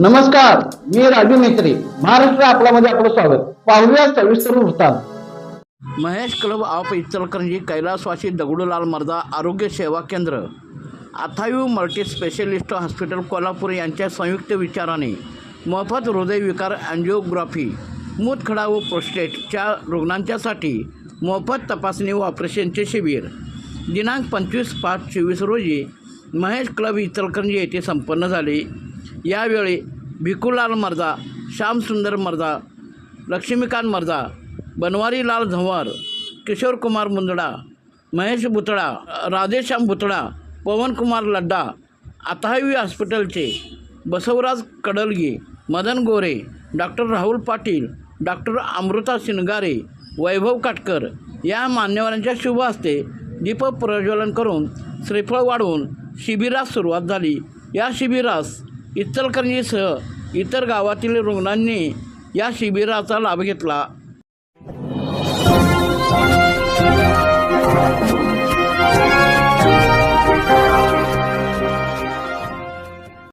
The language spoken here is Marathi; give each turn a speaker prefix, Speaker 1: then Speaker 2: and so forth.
Speaker 1: नमस्कार मी राजू मेत्री महाराष्ट्र आपल्यामध्ये आपलं स्वागत. पाहूया सविस्तर वृत्तांत.
Speaker 2: महेश क्लब ऑफ इचलकरंजी कैलासवासी दगडूलाल मर्दा आरोग्य सेवा केंद्र. Athayu multi specialist hospital Kolhapur यांच्या संयुक्त विचाराने मोफत हृदयविकार अँजिओग्राफी मूतखडा व प्रोस्टेटच्या रुग्णांच्यासाठी मोफत तपासणी व ऑपरेशनचे शिबिर. दिनांक पंचवीस पाच चोवीस रोजी महेश क्लब इचलकरंजी येथे संपन्न झाले. यावेळी भिकुलाल मर्दा श्यामसुंदर मर्दा लक्ष्मीकांत मर्दा बनवारीलाल झंवर किशोरकुमार मुंदडा महेश भुतळा राधेश्याम भुतळा पवनकुमार लड्डा आतावी हॉस्पिटलचे बसवराज कडलगी मदन गोरे डॉक्टर राहुल पाटील डॉक्टर अमृता शिनगारे वैभव काटकर या मान्यवरांच्या शुभ हस्ते दीप प्रज्वलन करून श्रीफळ वाढवून शिबिरास सुरुवात झाली. या शिबिरास इचलकरंजीसह इतर गावातील रुग्णांनी या शिबिराचा लाभ घेतला.